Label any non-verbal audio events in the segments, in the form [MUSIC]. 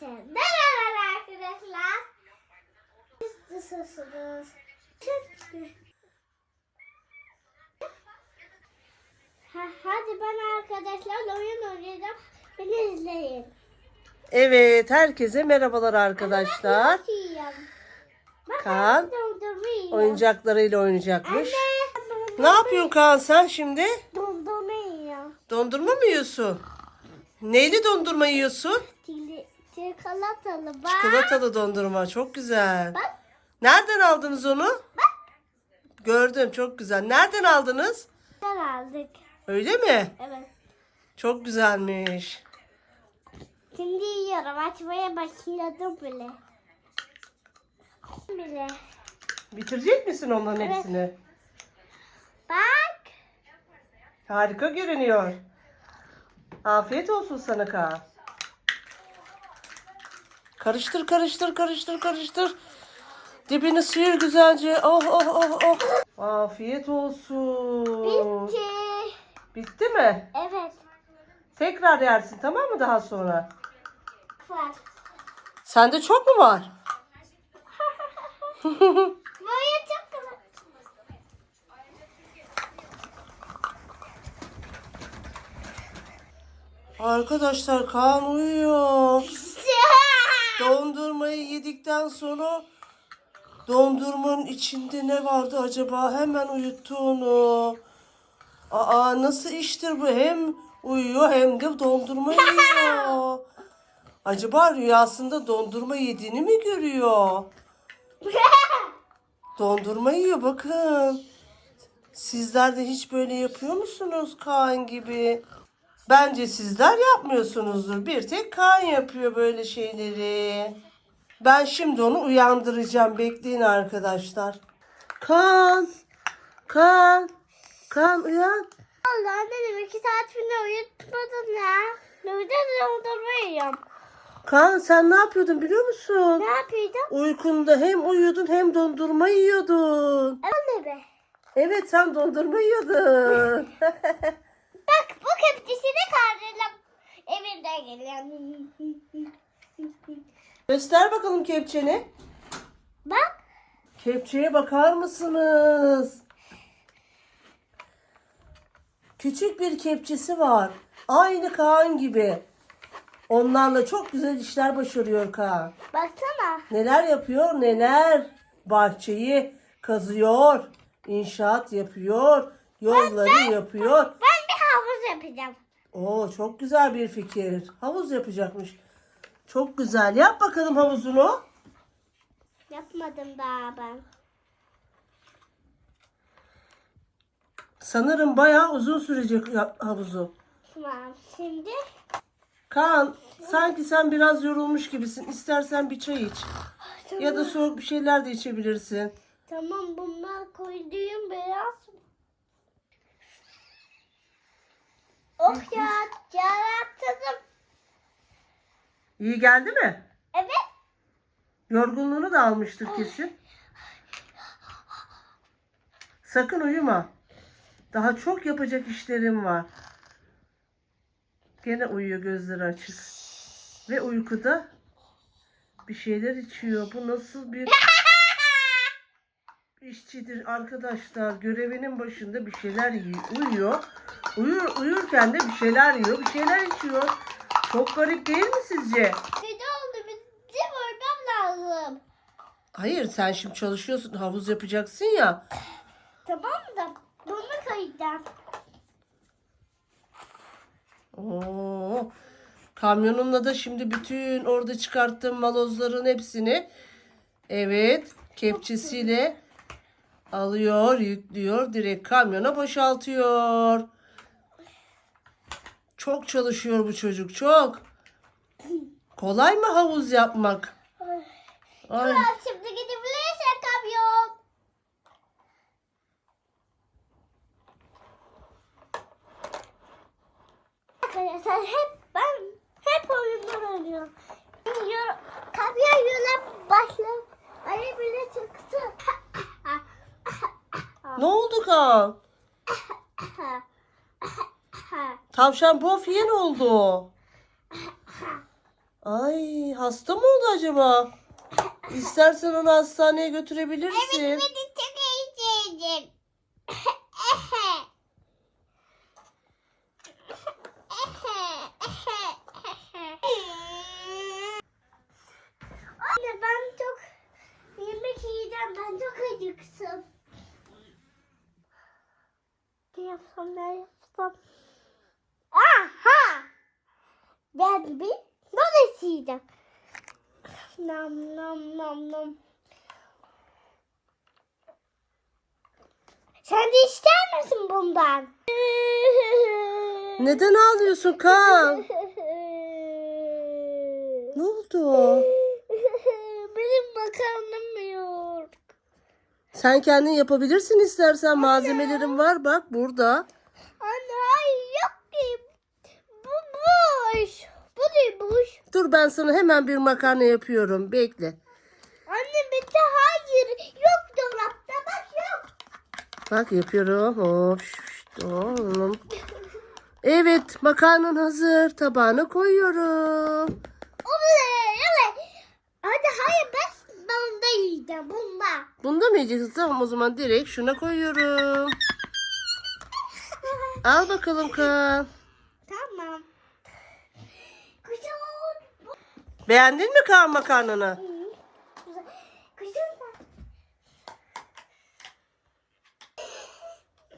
Herkese merhaba arkadaşlar. Siz nasılsınız? Ha, hadi ben arkadaşlarla oyun oynayacağım. Beni izleyin. Evet, herkese merhabalar arkadaşlar. Kaan oyuncaklarıyla oynayacakmış. Anne. Ne yapıyorsun Kaan sen şimdi? Dondurma yiyorum. Dondurma mı yiyorsun? Neyli dondurma yiyorsun? Çikolatalı bak. Çikolatalı dondurma, çok güzel. Bak. Nereden aldınız onu? Gördüm, çok güzel. Nereden aldınız? Ben aldık. Öyle mi? Evet. Çok güzelmiş. Şimdi yiyorum. Açmaya başladım bile. Bile. Bitirecek misin onların Evet. hepsini? Bak. Harika görünüyor. Afiyet olsun sana Kaan. Karıştır karıştır karıştır karıştır. Dibini sıyır güzelce. Oh oh oh oh. Afiyet olsun. Bitti. Bitti mi? Evet. Tekrar yersin tamam mı daha sonra? Var. Sende çok mu var? [LAUGHS] Böyle çok güzel. Arkadaşlar Kaan uyuyor. Dondurmayı yedikten sonra dondurmanın içinde ne vardı acaba? Hemen uyuttu onu. Aa nasıl iştir bu? Hem uyuyor hem de dondurma yiyor. [LAUGHS] Acaba rüyasında dondurma yediğini mi görüyor? [LAUGHS] Dondurma yiyor bakın. Sizler de hiç böyle yapıyor musunuz Kaan gibi? Bence sizler yapmıyorsunuzdur. Bir tek Kaan yapıyor böyle şeyleri. Ben şimdi onu uyandıracağım. Bekleyin arkadaşlar. Kaan! Kaan! Kaan uyan. Allah anne iki saat bile uyutmadın ya. Dondurma yiyorum. Kaan sen ne yapıyordun biliyor musun? Ne yapıyordum? Uykunda hem uyuyordun hem dondurma yiyordun. Anne be. Evet sen dondurma yiyordun. [LAUGHS] Bak bu kepçesini kaldırdım. Evimden geliyor. [LAUGHS] Göster bakalım kepçeni. Bak. Kepçeye bakar mısınız? Küçük bir kepçesi var. Aynı Kaan gibi. Onlarla çok güzel işler başarıyor Kaan. Baksana. Neler yapıyor neler. Bahçeyi kazıyor. inşaat yapıyor. Yolları yapıyor. Yapacağım. Oo çok güzel bir fikir. Havuz yapacakmış. Çok güzel. Yap bakalım havuzunu. Yapmadım daha ben. Sanırım bayağı uzun sürecek havuzu. Tamam. Şimdi Kaan sanki sen biraz yorulmuş gibisin. İstersen bir çay iç. Ya da soğuk bir şeyler de içebilirsin. tamam bunlar koyduğum beyaz. Oh ya yarattım. İyi geldi mi? Evet. Yorgunluğunu da almıştır kesin. Sakın uyuma. Daha çok yapacak işlerim var. Gene uyuyor gözleri açık. Ve uykuda bir şeyler içiyor. Bu nasıl bir [LAUGHS] işçidir arkadaşlar. Görevinin başında bir şeyler yiyor, uyuyor. Uyur, uyurken de bir şeyler yiyor, bir şeyler içiyor. Çok garip değil mi sizce? Gece oldu bizi vurmam lazım. Hayır sen şimdi çalışıyorsun havuz yapacaksın ya. Tamam da bunu koyacağım. Oo. Kamyonumla da şimdi bütün orada çıkarttığım malozların hepsini evet kepçesiyle alıyor, yüklüyor, direkt kamyona boşaltıyor. Çok çalışıyor bu çocuk, çok. Kolay mı havuz yapmak? Ay. Tamam şimdi gidebilirsin kamyon. Arkadaşlar hep ben hep oyunlar oynuyorum. Yor, kamyon yola başladım. Ali bile çıktı. Ne oldu Kaan? Tavşan Bofiye ne oldu? Ay hasta mı oldu acaba? İstersen onu hastaneye götürebilirsin. Beni çok. Anne ben çok yemek yiyeceğim. Ben çok acıktım. Ne yapsam ne yapsam? Ben bir domates yiyeceğim. Nam nam nam nam. Sen de ister misin bundan? Neden ağlıyorsun Kaan? Ne oldu? Benim makarnam yok. Sen kendin yapabilirsin istersen. Malzemelerin var bak burada. Anne hayır yok ki. Bu boş. Bu boş. Dur ben sana hemen bir makarna yapıyorum. Bekle. Anne bitti hayır. Yok dolapta bak yok. Bak yapıyorum. Hop. şşt, oğlum. Evet makarnan hazır. Tabağına koyuyorum. Oley oley. Hadi hayır ben bunda yiyeceğim bunda. Bunda mı yiyeceksin? Tamam o zaman direkt şuna koyuyorum. Al bakalım Kaan. tamam. Güzel. Beğendin mi Kaan makarnanı?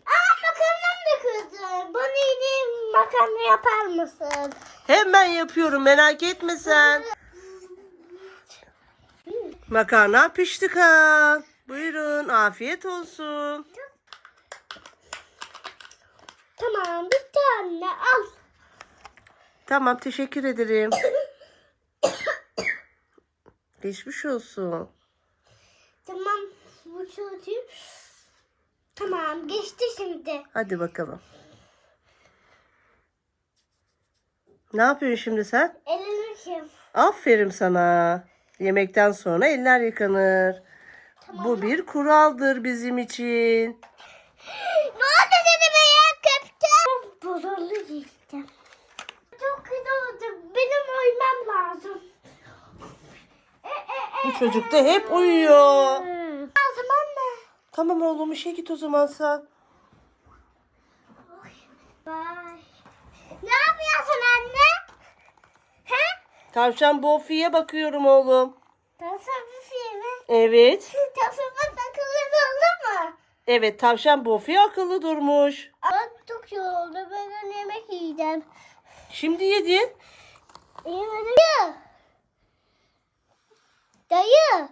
Aa makarnam da kötü. Bana yediğim makarna yapar mısın? Hemen yapıyorum merak etme sen. Makarna pişti Kaan. Buyurun afiyet olsun. Tamam bir tane al. Tamam teşekkür ederim. [LAUGHS] Geçmiş olsun. Tamam bu çözeyim. Tamam geçti şimdi. Hadi bakalım. Ne yapıyorsun şimdi sen? Elini kim? Aferin sana. Yemekten sonra eller yıkanır. Bu bir kuraldır bizim için. [GASPS] Ne oldu dedi be ya köpke? Bozuldu işte. Çok kötü oldu. Benim uyumam lazım. E, e, e. Bu çocuk da hep uyuyor. Lazım anne. Tamam oğlum işe git o zaman sen. Bye. Ne yapıyorsun anne? He? Tavşan Bofi'ye bakıyorum oğlum. Tasavvuf mi? Evet. [LAUGHS] Tasavvuf akıllı oldu mu? Evet tavşan Bofi akıllı durmuş. Çok oldu. Ben yemek yiyeceğim. Şimdi yedin. Yemedim. Dayı.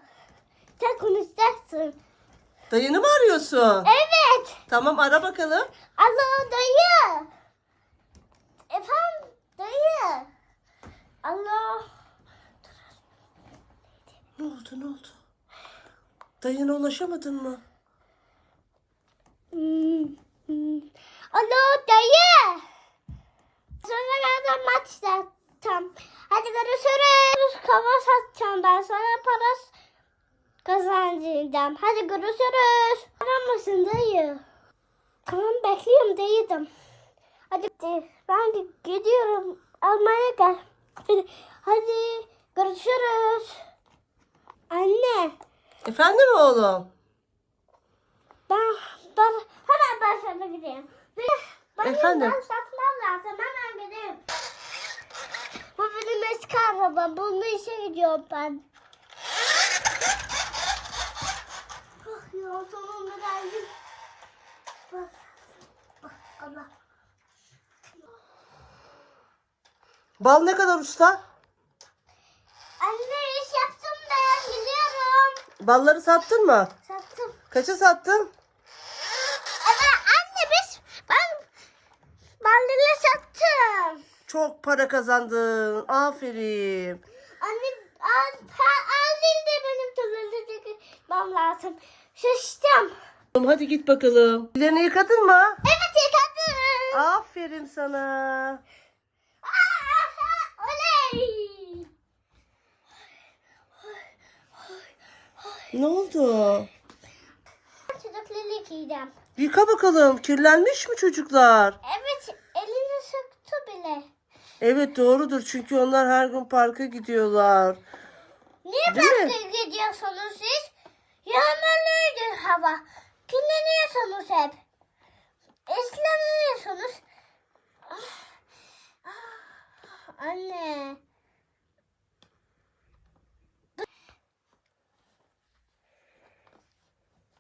Sen konuşacaksın. Dayını mı arıyorsun? Evet. Tamam ara bakalım. Alo dayı. Efendim dayı. Alo. Ne oldu ne oldu? Dayına ulaşamadın mı? Hmm, hmm. Alo dayı. Sonra nereden maç satacağım. Hadi görüşürüz. Kava satacağım ben sana para kazanacağım. Hadi görüşürüz. Aramasın dayı. Tamam bekliyorum dayıdım. Hadi ben gidiyorum. Almanya gel. [LAUGHS] Hadi, görüşürüz. Anne Efendim oğlum? ben, ben hemen ben sana gideyim. Ben Efendim? Ben satmam lazım hemen gideyim. Bu benim eski arabam. Bununla işe gidiyorum ben. Bak ya sonunda geldim. Bak. Bak Allah. Bal ne kadar usta? Anne iş yaptım ben gidiyorum. Balları sattın mı? Sattım. Kaça sattın? Evet anne biz ben balları sattım. Çok para kazandın. Aferin. Anne al değil de benim tuvalete gitmem lazım. Şaştım. Hadi git bakalım. Ellerini yıkadın mı? Evet yıkadım. Aferin sana. Oley. Ne oldu? Çocukları yıkayacağım. Yıka bakalım. Kirlenmiş mi çocuklar? Evet elini söktü bile. Evet doğrudur çünkü onlar her gün parka gidiyorlar. Niye Değil mi? parka gidiyorsunuz siz? Yağmurluydu hava. Dinleniyorsunuz hep. Esleniyorsunuz. Ah, ah, Anne.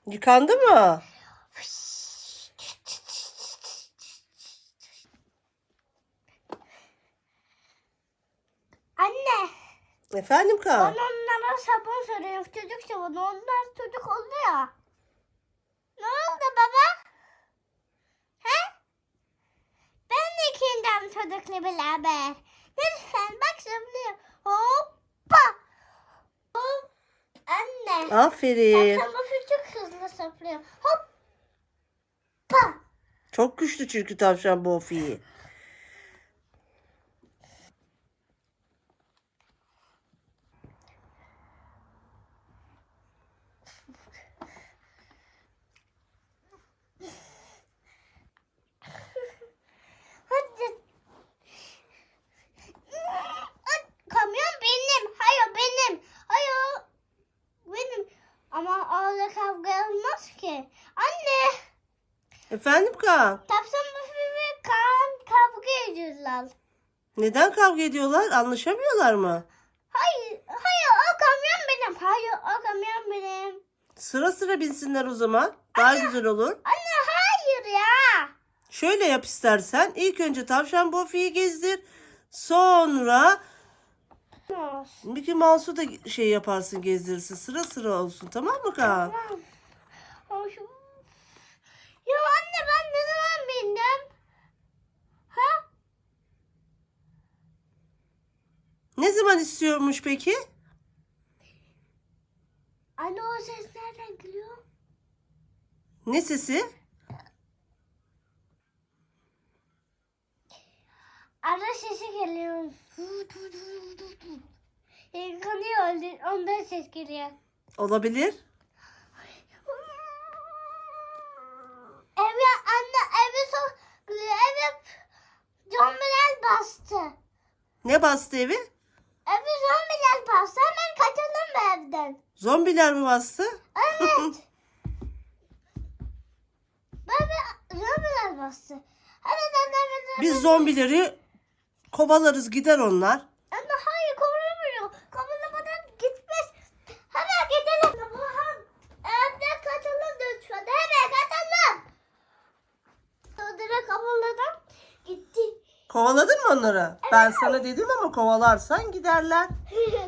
Yıkandı mı? Anne. Efendim Ben Kaan? onlara sabun soruyorum. Çocuk sabunu. Onlar çocuk oldu ya. Ne oldu baba? He? Ben de ikinden çocukla beraber. Lütfen bak zıplıyor. Hoppa. Hop. Anne. Aferin. Sen bu çocuk hızlı zıplıyor. Hoppa. Çok güçlü çünkü tavşan Bofi. Hadi. Kamyon benim. Hayır benim. Hayır. Benim. Ama orada kavga olmaz ki. Anne. Efendim Kaan? Tavşan Buffy ve Kaan kavga ediyorlar. Neden kavga ediyorlar? Anlaşamıyorlar mı? Hayır. Hayır o kamyon benim. Hayır o kamyon benim. Sıra sıra binsinler o zaman. Daha güzel olur. Anne hayır ya. Şöyle yap istersen. İlk önce tavşan Bofi'yi gezdir. Sonra Olsun. Mickey Mouse'u da şey yaparsın gezdirirsin. Sıra sıra olsun tamam mı Kaan? Tamam. Hoş- Ya anne ben ne zaman bindim? Ha? Ne zaman istiyormuş peki? Anne o ses nereden geliyor? Ne sesi? Araba sesi geliyor. Yıkanıyor. Ondan ses geliyor. Olabilir. Eve anne eve so eve zombiler bastı. Ne bastı evi? Eve zombiler bastı. Hemen kaçalım mı evden? Zombiler mi bastı? Evet. [LAUGHS] Baba zombiler bastı. Evet anne evet. Biz zombileri kovalarız gider onlar. Anne hayır kovalamıyor. Kovalamadan gitmez. Hemen gidelim. Babam evden kaçalım lütfen. Hemen kaçalım. Sonra kovaladım. Gitti. Kovaladın mı onları? Ben sana dedim ama kovalarsan giderler. [LAUGHS]